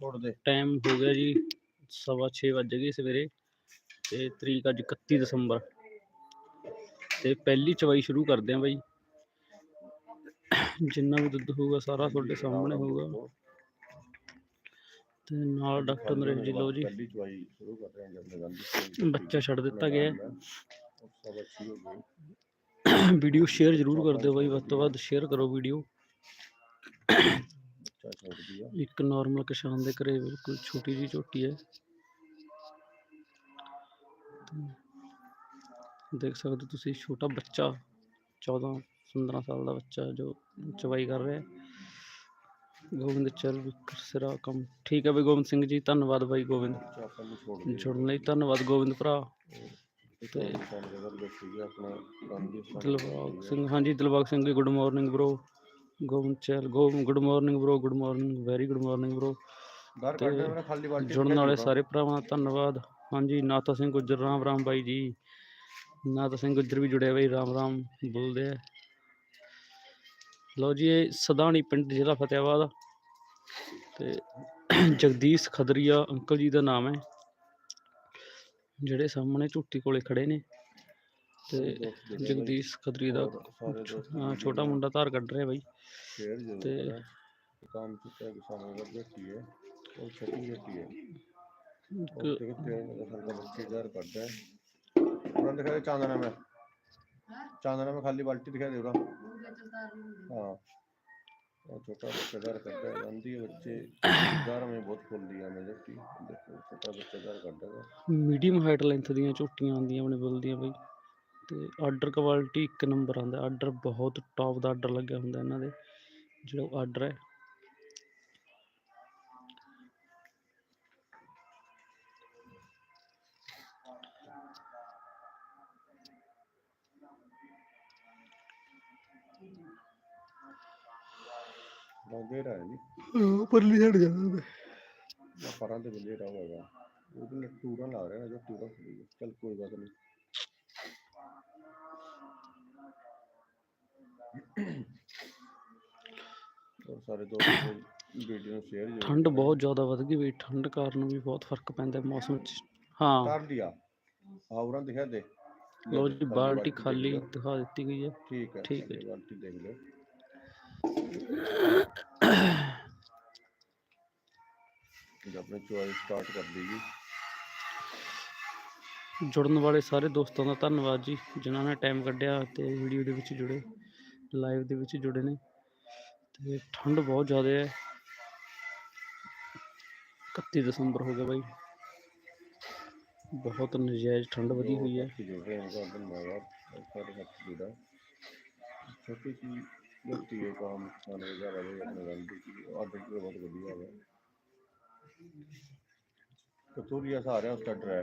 ਛੋੜ ਦੇ ਟਾਈਮ ਹੋ ਗਿਆ ਜੀ ਸਵਾ ਛੇ ਵੱਜ ਗਏ ਸਵੇਰੇ ਤੇ ਤਰੀਕ ਅੱਜ 31 ਦਸੰਬਰ। ਤੇ ਪਹਿਲੀ ਚਵਾਈ ਸ਼ੁਰੂ ਕਰਦੇ ਆਂ ਬਾਈ। ਜਿੰਨਾ ਵੀ ਦੁੱਧ ਹੋਊਗਾ ਸਾਰਾ ਤੁਹਾਡੇ ਸਾਹਮਣੇ ਹੋਊਗਾ। ਤੇ ਨਾਲ ਡਾਕਟਰ ਨਰੇਸ਼ ਜੀ ਲੋ ਜੀ। ਪਹਿਲੀ ਚਵਾਈ ਸ਼ੁਰੂ ਕਰ ਰਹੇ ਹਾਂ ਜਦ ਲਗਾਉਂਦੀ ਬੱਚਾ ਛੱਡ ਦਿੱਤਾ ਗਿਆ। ਵੀਡੀਓ ਸ਼ੇਅਰ ਜ਼ਰੂਰ ਕਰ ਦਿਓ ਬਾਈ। ਵੱਧ ਤੋਂ ਵੱਧ ਸ਼ੇਅਰ ਕਰੋ ਵੀਡੀਓ। ਇੱਕ ਨਾਰਮਲ ਕਿਸਾਨ ਦੇ ਘਰੇ ਬਿਲਕੁਲ ਛੋਟੀ ਜੀ ਝੋਟੀ ਹੈ। ਦੇਖ ਸਕਦੇ ਤੁਸੀਂ ਛੋਟਾ ਬੱਚਾ 14 15 ਸਾਲ ਦਾ ਬੱਚਾ ਜੋ ਚਵਾਈ ਕਰ ਰਿਹਾ ਗੋਬਿੰਦ ਚਲ ਸਿਰਾ ਕੰਮ। ਠੀਕ ਹੈ ਬਈ ਗੋਬਿੰਦ ਸਿੰਘ ਜੀ ਧੰਨਵਾਦ ਬਾਈ ਗੋਬਿੰਦ। ਜੁੜਨ ਲਈ ਧੰਨਵਾਦ ਗੋਬਿੰਦ ਭਰਾ। ਤੇ ਦਿਲਬਾਗ ਸਿੰਘ ਹਾਂਜੀ Dilbag Singh ji good morning bro Gobind ਚਲ go good morning bro good morning very good morning bro ਜੁੜਨ ਵਾਲੇ ਸਾਰੇ ਭਰਾਵਾਂ ਦਾ ਧੰਨਵਾਦ। ਹਾਂਜੀ ਨਾਤਾ ਸਿੰਘ ਗੁੱਜਰ ਰਾਮ ਰਾਮ ਬਾਈ ਜੀ। ਨਾਤਾ ਸਿੰਘ ਗੁੱਜਰ ਵੀ ਜੁੜਿਆ ਬਾਈ ਰਾਮ ਰਾਮ ਬੋਲਦੇ ਆ। ਲਓ ਜੀ ਇਹ ਸਦਾਣੀ ਪਿੰਡ ਜ਼ਿਲ੍ਹਾ ਫਤਿਆਬਾਦ। ਤੇ ਜਗਦੀਸ਼ ਖਦਰੀਆ ਅੰਕਲ ਜੀ ਦਾ ਨਾਮ ਹੈ। ਜਿਹੜੇ ਸਾਹਮਣੇ ਝੂਟੀ ਕੋਲੇ ਖੜੇ ਨੇ। ਤੇ ਜਗਦੀਸ਼ ਖਦਰੀ ਦਾ ਸਾਰੇ ਦੋਸਤ ਹਾਂ, ਛੋਟਾ ਮੁੰਡਾ ਧਾਰ ਕੱਢ ਰਿਹਾ ਬਾਈ ਸ਼ੇਅਰ ਜ਼ਰੂਰ ਤੇ- ਕਰਾਂ ਕੰਮ ਚੁੱਕਿਆ ਕਿਸਾਨਾਂ ਦਾ ਬੈਠੀ ਹੈ ਉਹ ਛੋਟੀ ਬੈਠੀ ਹੈ ਇੱਕ ਉਹ ਤੇ ਕਿਤੇ ਹਲਕਾ ਬੱਚੀ ਦਰ ਕੱਢਦਾ ਹੈ ਉਹਨਾਂ ਦਿਖਾ ਦੇ ਚਾਂਦਨਾ ਮੈਂ ਚਾਂਦਨਾ ਮੈਂ ਖਾਲੀ ਬਾਲਟੀ ਦਿਖਾ ਦੇ ਉਹਦਾ ਹਾਂ ਉਹ ਛੋਟਾ ਬੱਚਾ ਦਰ ਕੱਢਦਾ ਹੈ ਜਾਂਦੀ ਹੈ ਬੱਚੇ ਦਰ में बहुत फूलती है मैं देखती देखो छोटा बच्चा ਦਰ ਕੱਢਦਾ ਮੀਡੀਅਮ ਹਾਈਟ ਲੈਂਥ ਦੀਆਂ ਝੋਟੀਆਂ ਆਉਂਦੀਆਂ ਆਪਣੇ ਬੁੱਲ ਦੀਆਂ ਬਈ ਤੇ ਆਰਡਰ ਕੁਆਲਿਟੀ ਇੱਕ ਨੰਬਰ ਆਉਂਦਾ ਆਰਡਰ ਬਹੁਤ ਟੌਪ ਦਾ ਆਰਡਰ ਲੱਗਿਆ ਹੁੰਦਾ ਇਹਨਾਂ ਦੇ ਜਿਹੜਾ ਆਰਡਰ ਹੈ। ਰਹਾ ਹੈ ਜੀ। ਪਰਲੀ ਛੱਡ ਜਾਂਦਾ ਨਾ ਪਰਾਂ ਤੇ ਬੰਦੇ ਰਹਾ ਹੋਏਗਾ ਉਹਦੇ ਨਾਲ ਟੂਰਾ ਲਾ ਰਿਹਾ ਜੋ ਹੈ ਚਲ ਕੋਈ ਬਾਤ ਨਹੀਂ ਔਰ ਸਾਰੇ ਦੋਸਤ ਵੀਡੀਓ ਨੂੰ ਸ਼ੇਅਰ ਜ਼ਰੂਰ ਠੰਡ। ਬਹੁਤ ਜ਼ਿਆਦਾ ਵੱਧ ਗਈ ਬਈ ਠੰਡ ਕਾਰਨ ਵੀ ਬਹੁਤ ਫ਼ਰਕ ਪੈਂਦਾ ਮੌਸਮ 'ਚ। ਹਾਂ। ਕਰ ਲਿਆ। ਆਉਰਾਂ ਦਿਖਾ ਦੇ। ਲਓ ਲੈ ਜੀ ਬਾਲਟੀ ਖਾਲੀ। ਦਿਖਾ ਦਿੱਤੀ ਗਈ ਹੈ। ਠੀਕ ਹੈ ਠੀਕ ਹੈ ਖਾਲੀ ਬਾਲਟੀ ਦੇਖ ਲਓ। ਜਦ ਆਪਣੇ ਚੁਆਈ ਸਟਾਰਟ ਕਰ ਲਈਏ ਜੁੜਨ ਵਾਲੇ ਸਾਰੇ ਦੋਸਤਾਂ ਦਾ ਧੰਨਵਾਦ ਜੀ ਜਿਨ੍ਹਾਂ ਨੇ ਟਾਈਮ ਕੱਢਿਆ ਤੇ ਵੀਡੀਓ ਦੇ ਵਿੱਚ ਜੁੜੇ। ਲਾਈਵ ਦੇ ਵਿੱਚ ਜੁੜੇ ਨੇ ਤੇ ਠੰਡ ਬਹੁਤ ਜ਼ਿਆਦਾ ਹੈ। 31 ਦਸੰਬਰ ਹੋ ਗਿਆ ਬਾਈ। ਬਹੁਤ ਨਜਾਇਜ਼ ਠੰਡ ਵਧੀ ਹੋਈ ਹੈ। ਛੋਟੀ ਜੀ ਗਲਤੀ ਹੈ ਕੰਮ ਨਾਲ ਵਗੈਰਾ ਦੇ ਆਪਣੇ ਗਲਤੀ ਕੀ ਆਰਡਰ ਬਹੁਤ ਵਧੀਆ ਹੈ ਕਤੂਰੀਆ ਸਾਰਿਆਂ ਉਸ ਟੱਡਰ ਹੈ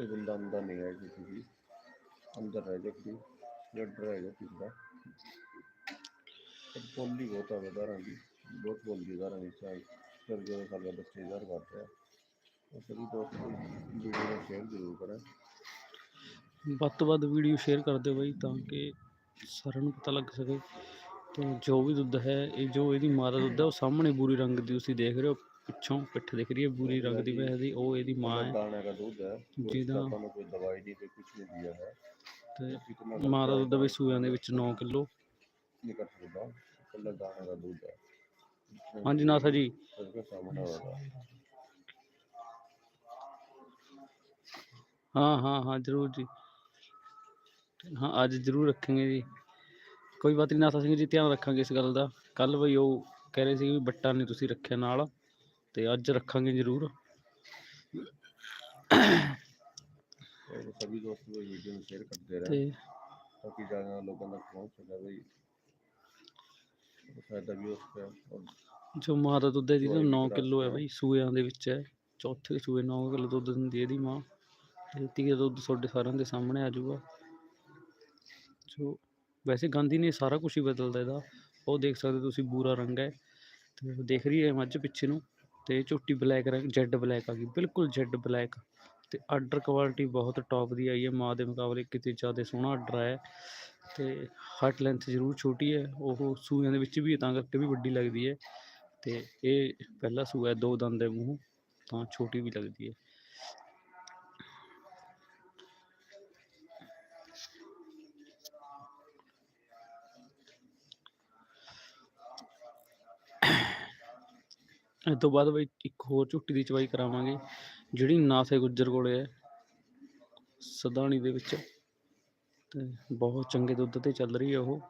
ਤੇ ਬੰਦਾ ਅੰਦਰ ਨਹੀਂ ਹੈ ਕਿਸੇ ਵੀ। ਅੰਦਰ ਰਹਿ ਜਾ ਕਿ ਲੜ ਰਹਿ ਜਾ ਕਿਸੇ ਦਾ। ਬੋਲੀ ਬਹੁਤ ਆਵੇ ਦਾਰਾਂ ਦੀ, ਬਹੁਤ ਬੋਲੀ ਦਾਰਾਂ ਦੀ ਚਾਹੇ। ਸਰ ਜੋ ਸਾਲ ਦਾ ਬੱਚੇ ਜ਼ਾਰ ਕਰਦੇ ਆ ਉਹ ਸਭੀ ਦੋਸਤ ਵੀਡੀਓ ਸ਼ੇਅਰ ਜ਼ਰੂਰ ਕਰਾਂ। ਵੱਧ ਤੋਂ ਵੱਧ ਵੀਡੀਓ ਸ਼ੇਅਰ ਕਰਦੇ ਬਈ, ਤਾਂ ਕਿ ਸਾਰਿਆਂ ਨੂੰ ਪਤਾ ਲੱਗ ਸਕੇ। ਤੇ ਜੋ ਵੀ ਦੁੱਧ ਹੈ, ਇਹ ਜੋ ਇਹਦੀ ਮਾਤਾ ਦੁੱਧ ਹੈ, ਉਹ ਸਾਹਮਣੇ ਬੂਰੀ ਰੰਗ ਦੀ ਤੁਸੀਂ ਦੇਖ ਰਹੇ ਹੋ। ਪਿੱਛੋਂ ਪਿੱਠ ਦਿਖ ਰਹੀ ਹੈ ਬੂਰੀ ਰੰਗ ਦੀ ਵੈਸੇ ਉਹ ਇਹਦੀ ਮਾਂ ਹੈ। ਜਿਹਦਾ ਤੇ ਮਾਂ ਦਾ ਦੁੱਧ ਵੀ ਸੂਆਂ ਦੇ ਵਿੱਚ 9 ਕਿਲੋ। ਨਿਕਟ ਹਾਂਜੀ ਨਾਸਾ ਜੀ। ਹਾਂ ਹਾਂ ਹਾਂ ਜਰੂਰ ਜੀ। ਹਾਂ ਅੱਜ ਜਰੂਰ ਰੱਖਾਂਗੇ ਜੀ। ਕੋਈ ਬਾਤ ਨਹੀਂ ਨਾਸਾ ਸਿੰਘ ਜੀ ਧਿਆਨ ਰੱਖਾਂਗੇ ਇਸ ਗੱਲ ਦਾ। ਕੱਲ ਵੀ ਉਹ ਕਹਿ ਰਹੇ ਸੀ ਵੀ ਬੱਟਾ ਨਹੀਂ ਤੁਸੀਂ ਰੱਖਿਆ ਨਾਲ। ਤੇ ਅੱਜ ਰੱਖਾਂਗੇ ਜ਼ਰੂਰ। ਜੋ ਮਾਤਾ ਦੁੱਧ ਹੈ ਜਿਹਦਾ 9 ਕਿਲੋ ਹੈ ਬਈ ਸੂਇਆਂ ਦੇ ਵਿੱਚ ਹੈ ਚੌਥੇ ਸੂਏ 9 ਕਿਲੋ ਦੁੱਧ ਦਿੰਦੀ ਇਹਦੀ ਮਾਂ। ਤੇ ਤੀਏ ਦੁੱਧ ਤੁਹਾਡੇ ਸਾਰਿਆਂ ਦੇ ਸਾਹਮਣੇ ਆ ਜਾਊਗਾ। ਜੋ ਵੈਸੇ ਗਾਂਧੀ ਨੇ ਸਾਰਾ ਕੁਝ ਹੀ ਬਦਲਦਾ ਇਹਦਾ। ਉਹ ਦੇਖ ਸਕਦੇ ਤੁਸੀਂ ਬੂਰਾ ਰੰਗ ਹੈ। ਤੇ ਦੇਖ ਰਹੀ ਹੈ ਮੱਝ ਪਿੱਛੇ ਨੂੰ। ਤੇ ਝੋਟੀ ਬਲੈਕ ਰੰਗ ਜੈਡ ਬਲੈਕ ਆ ਗਈ, ਬਿਲਕੁਲ ਜੈਡ ਬਲੈਕ ਤੇ ਆਰਡਰ ਕੁਆਲਿਟੀ ਬਹੁਤ ਟੌਪ ਦੀ ਆਈ ਹੈ, ਮਾਂ ਦੇ ਮੁਕਾਬਲੇ ਕਿਤੇ ਜ਼ਿਆਦਾ ਸੋਹਣਾ ਆਰਡਰ ਆਇਆ। ਹੈ ਤੇ ਹਾਰਟ ਲੈਂਥ ਜ਼ਰੂਰ ਛੋਟੀ ਹੈ, ਉਹ ਸੂਆਂ ਦੇ ਵਿੱਚ ਵੀ ਤਾਂ ਕਰਕੇ ਵੀ ਵੱਡੀ ਲੱਗਦੀ ਹੈ। ਤੇ ਇਹ ਪਹਿਲਾ ਸੂਆ ਦੋ ਦੰਦ ਦੇ ਮੂੰਹ, ਤਾਂ ਛੋਟੀ ਵੀ ਲੱਗਦੀ ਹੈ। ਇਸ ਤੋਂ ਬਾਅਦ ਬਈ ਇੱਕ ਹੋਰ ਝੁੱਟੀ ਦੀ ਚਵਾਈ ਕਰਾਵਾਂਗੇ ਜਿਹੜੀ ਨਾਸੇ ਗੁੱਜਰ ਕੋਲੇ ਹੈ ਸਦਾਣੀ ਦੇ ਵਿੱਚ। ਤੇ ਬਹੁਤ ਚੰਗੇ ਦੁੱਧ ਤੇ ਚੱਲ ਰਹੀ ਹੈ ਉਹ।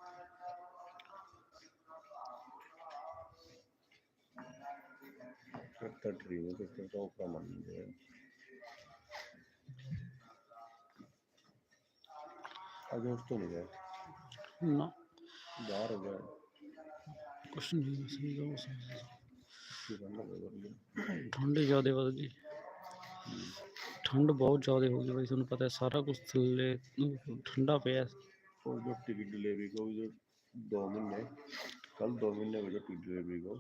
ਤਾਂ ਨਹੀਂ ਹੈ ਅਜੇ ਠੰਡ ਜ਼ਿਆਦਾ ਵੱਧ ਗਈ ਠੰਡ ਬਹੁਤ ਜ਼ਿਆਦਾ ਹੋ ਗਈ ਬਈ ਤੁਹਾਨੂੰ ਪਤਾ ਹੈ ਸਾਰਾ ਕੁਝ ਥੱਲੇ ਨੂੰ ਠੰਡਾ ਪਿਆ ਹੈ। और जो टिकट डिलीवरी को जो दो महीने कल दो महीने हुए जो टिकट डिलीवरी को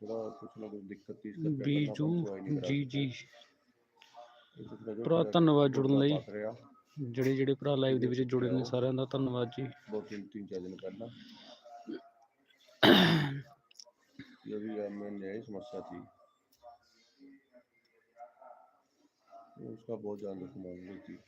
थोड़ा कुछ ना कुछ दिक्कत थी इसका क्या करना ਬੀਜੂ अपन दवाई नहीं करा ਜੀ सकते। ਜੀ इस तरह जो ਭਰਾ मेरा ਧੰਨਵਾਦ ਜੁੜਨ गुर्दा ਲਈ पक रहा, ਜਿਹੜੇ ਜਿਹੜੇ ਭਰਾ ਲਾਈਵ ਦੇ ਵਿੱਚ ਜੁੜੇ ਨੇ ਸਾਰਿਆਂ ਦਾ ਧੰਨਵਾਦ ਜੀ दो तीन तीन चार दिन पहला ये भी अब मैंने यही समस्या थी ये उसका बहुत ध्यान रखना मांग रही थी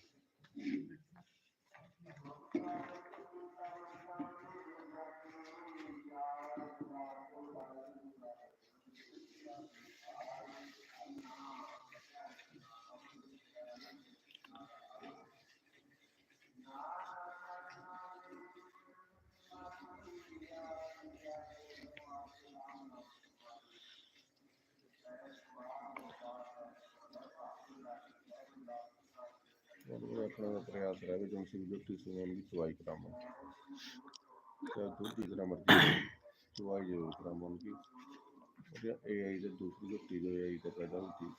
वो अपना प्रयास रहा है जो उनसे जो टीचर उनकी चुवाई करामा चाहे की तरह मर्ज़ी हो, चुवाई ज़रूर करामा उनकी और ए आई से दूसरी जो चीज़ ए आई का पैदा थी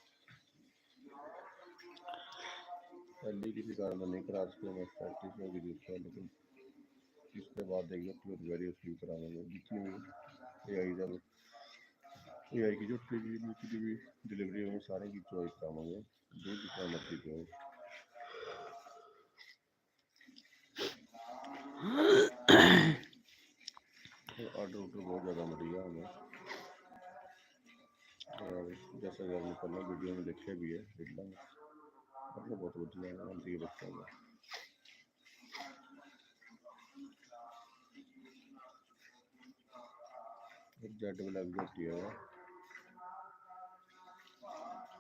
पहले किसी कारण नहीं करा सके मैं प्रैक्टिस में भी देखा लेकिन इसके बाद एक जो वेरी उसकी कराएँगे जितनी भी ए आई का ए आई की जो डिलीवरी होंगे सारे की चॉइस कराएँगे दूध की मर्ज़ी पे टोटल बहुत ज़्यादा मटेरियल हमें और जैसा कि आपने पहले वीडियो में देखे भी है रीलों में मतलब बहुत बढ़िया बनती है बच्चों का एक जेट वाला एग्जिट किया हुआ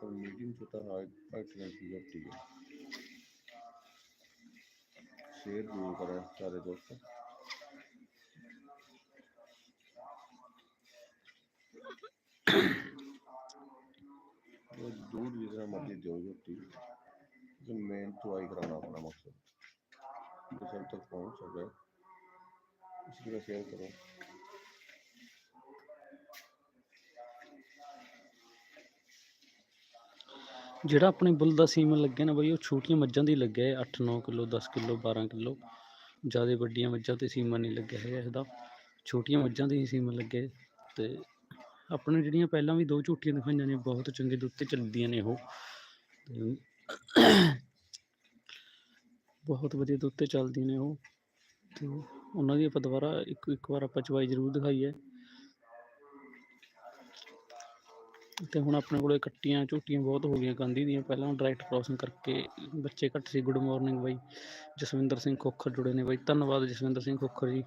और मीटिंग छोटा है एक्सीडेंट की गलती है। शेयर ज़रूर करें सारे दोस्तों। वो दूर जितना मर्जी दो जोटी जो मेन चुवाई कराना अपना मकसद जो सब तक पहुंच सके इसी तरह शेयर करो ਜਿਹੜਾ ਆਪਣੇ ਬੁੱਲ ਦਾ ਸੀਮਨ ਲੱਗਿਆ ਨਾ ਬਈ ਉਹ ਛੋਟੀਆਂ ਮੱਝਾਂ ਦੀ ਲੱਗਿਆ ਹੈ 8-9 ਕਿਲੋ 10 ਕਿਲੋ 12 ਕਿਲੋ ਜਿਆਦਾ ਵੱਡੀਆਂ ਮੱਝਾਂ ਤੇ ਸੀਮਨ ਨਹੀਂ ਲੱਗਿਆ ਹੈਗਾ ਇਹਦਾ ਛੋਟੀਆਂ ਮੱਝਾਂ ਦੇ ਹੀ ਸੀਮਨ ਲੱਗੇ ਤੇ ਆਪਣੇ ਜਿਹੜੀਆਂ ਪਹਿਲਾਂ ਵੀ ਦੋ ਝੂਠੀਆਂ ਦਿਖਾਈਆਂ ਨੇ, ਬਹੁਤ ਚੰਗੇ ਦੁੱਧ ਤੇ ਚੱਲਦੀਆਂ ਨੇ ਉਹ। ਬਹੁਤ ਵਧੀਆ ਦੁੱਧ ਤੇ ਚੱਲਦੀਆਂ ਨੇ ਉਹ। ਤੇ ਉਹਨਾਂ ਦੀ ਆਪਾਂ ਦੁਬਾਰਾ ਇੱਕ ਇੱਕ ਵਾਰ ਆਪਾਂ ਚਵਾਈ ਜ਼ਰੂਰ ਦਿਖਾਈ ਹੈ ਤੇ ਹੁਣ ਆਪਣੇ ਕੋਲੇ ਕੱਟੀਆਂ ਝੋਟੀਆਂ ਬਹੁਤ ਹੋ ਗਈਆਂ ਗਾਂਧੀ ਦੀਆਂ। ਪਹਿਲਾਂ ਡਾਇਰੈਕਟ ਕ੍ਰਾਸਿੰਗ ਕਰਕੇ ਬੱਚੇ ਘੱਟ ਸੀ। ਗੁੱਡ ਮਾਰਨਿੰਗ ਬਾਈ। ਜਸਵਿੰਦਰ ਸਿੰਘ ਖੋਖਰ ਜੁੜੇ ਨੇ ਬਾਈ। ਧੰਨਵਾਦ ਜਸਵਿੰਦਰ ਸਿੰਘ ਖੋਖਰ ਜੀ।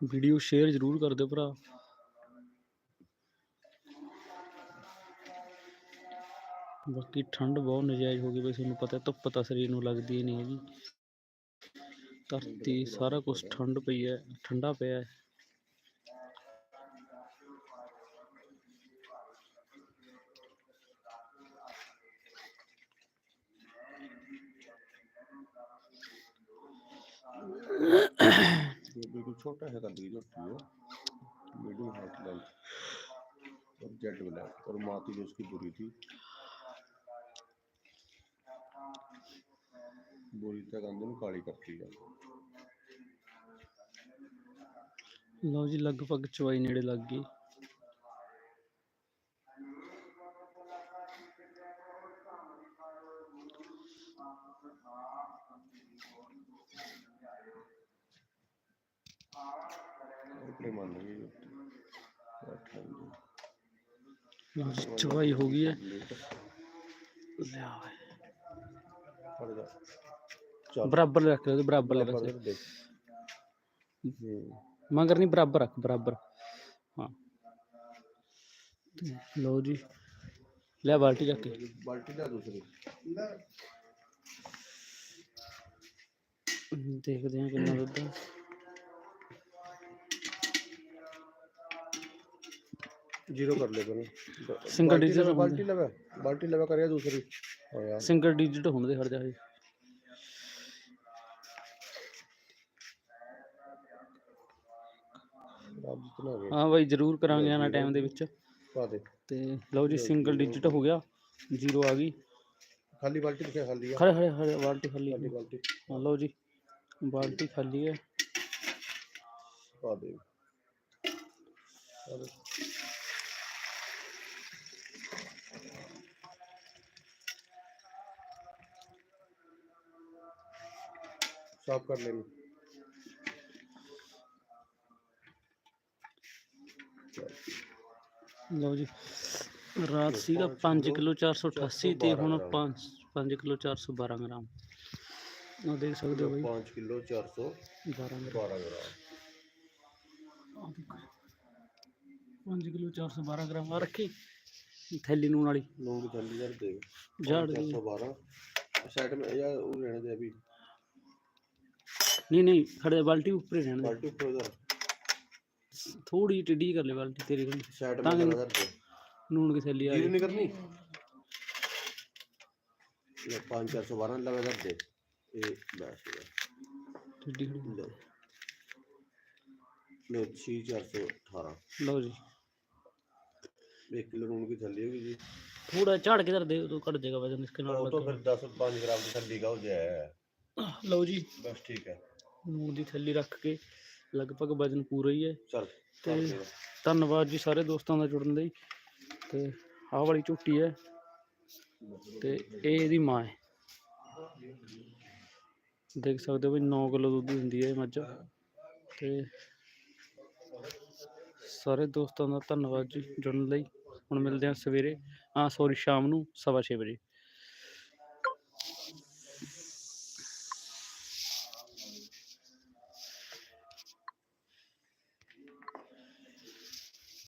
ਵੀਡੀਓ ਸ਼ੇਅਰ ਜ਼ਰੂਰ ਕਰ ਦਿਓ ਭਰਾ। ਬਾਕੀ ਠੰਡ ਬਹੁਤ ਨਜਾਇਜ਼ ਹੋ ਗਈ ਬਈ, ਤੁਹਾਨੂੰ ਪਤਾ ਧੁੱਪ ਤਾਂ ਸਰੀਰ ਨੂੰ ਲੱਗਦੀ ਨਹੀਂ ਹੈਗੀ। ਧਰਤੀ ਸਾਰਾ ਕੁਝ ਠੰਡ ਪਈ ਹੈ, ਠੰਡਾ ਪਿਆ ਹੈ। ये बिल्कुल छोटा है का बीज होती है मीडियम हाइट लेंथ और जेड ब्लैक और माँ जो उसकी बुरी थी। बुरी तक अंदर काली करती है। लो जी, लगभग चवाई नेड़े लग गई। ਆਪਣੇ ਮੰਨ ਚਵਾਈ ਹੋ ਗਈ ਹੈ। ਲਿਆ ਬਰਾਬਰ ਰੱਖ ਲਓ ਬਰਾਬਰ ਲੈ ਹੂੰ। ਮਗਰ ਨਹੀਂ ਬਰਾਬਰ ਰੱਖ ਬਰਾਬਰ। ਹਾਂ। ਲਓ ਜੀ। ਲੈ ਬਾਲਟੀ ਚੱਕ ਕੇ। ਬਾਲਟੀ ਦਾ ਦੂਸਰੀ। ਦੇਖਦੇ ਹਾਂ ਕਿੰਨਾ ਦੁੱਧ जीरो कर ले बने Single digit होने बाल्टी लगा बाल्टी लगा कर दूसरी हाँ यार ਸਿੰਗਲ ਡਿਜਿਟ ਹੋਣ ਦੇ ਖੜ ਜਾ ਹਜੇ आप जितना हो गया ਹਾਂ ਬਾਈ ਜ਼ਰੂਰ ਕਰਾਂਗੇ ਆਣਾ ਟਾਈਮ ਦੇ ਵਿੱਚ पा दे ਤੇ ਲਓ ਜੀ ਸਿੰਗਲ ਡਿਜਿਟ ਹੋ ਗਿਆ ਜ਼ੀਰੋ ਆ ਗਈ खाली बाल्टी दिखा खाली है ਖੜੇ ਖੜੇ ਖੜੇ ਬਾਲਟੀ ਖਾਲੀ खाली बाल्टी ਹਾਂ ਲਓ ਜੀ ਬਾਲਟੀ ਖਾਲੀ ਹੈ पा दे साफ कर लेंगे ਲਓ ਜੀ ਰਾਤ ਸੀਗਾ 5 ਕਿਲੋ 488 ਤੇ ਹੁਣ 5 5 ਕਿਲੋ 412 ਗ੍ਰਾਮ ਉਹ ਦੇਖ ਸਕਦੇ ਹੋ ਬਾਈ पाँच किलो चार सौ 12 ਗ੍ਰਾਮ बारह ग्राम ਆਹ ਦੇਖੋ 5 ਕਿਲੋ 412 ਗ੍ਰਾਮ ਆ ਰੱਖੀ ਥੈਲੀ ਨੂਣ ਵਾਲੀ नून की थैली यार दे झाड़ चार दी। सौ बारह साइड में नहीं नहीं खड़े बाल्टी ऊपर ही रहने बाल्टी ऊपर उधर। थोड़ी टिड्डी कर ले बाल्टी तेरी कन शर्ट में कर दे। नून की थैली आ रही नहीं करनी ये 5 400 बारह लगा कर दे। ये बस टिड्डी लो। लो 6 418 लो जी। एक किलो नून की थैली होगी जी। थोड़ा चढ़ के इधर दे तो कट जाएगा वज़न इसके नाल तो, तो फिर 10 5 ग्राम की थैली का हो जाए। लो जी। बस ठीक है। ਨੂੰ ਦੀ ਥੱਲੇ ਰੱਖ ਕੇ ਲਗਭਗ ਵਜਨ ਪੂਰਾ ਹੀ ਹੈ। ਚਲ ਤੇ ਧੰਨਵਾਦ ਜੀ ਸਾਰੇ ਦੋਸਤਾਂ ਦਾ ਜੁੜਨ ਲਈ। ਤੇ ਆਹ ਵਾਲੀ ਝੋਟੀ ਹੈ ਤੇ ਇਹ ਇਹਦੀ ਮਾਂ ਹੈ। ਦੇਖ ਸਕਦੇ ਹੋ ਵੀ 9 ਕਿਲੋ ਦੁੱਧ ਦਿੰਦੀ ਹੈ ਮੱਝ। ਤੇ ਸਾਰੇ ਦੋਸਤਾਂ ਦਾ ਧੰਨਵਾਦ ਜੀ ਜੁੜਨ ਲਈ। ਹੁਣ ਮਿਲਦੇ ਹਾਂ ਸਵੇਰੇ। ਆ ਸੌਰੀ ਸ਼ਾਮ ਨੂੰ 6:30 ਵਜੇ।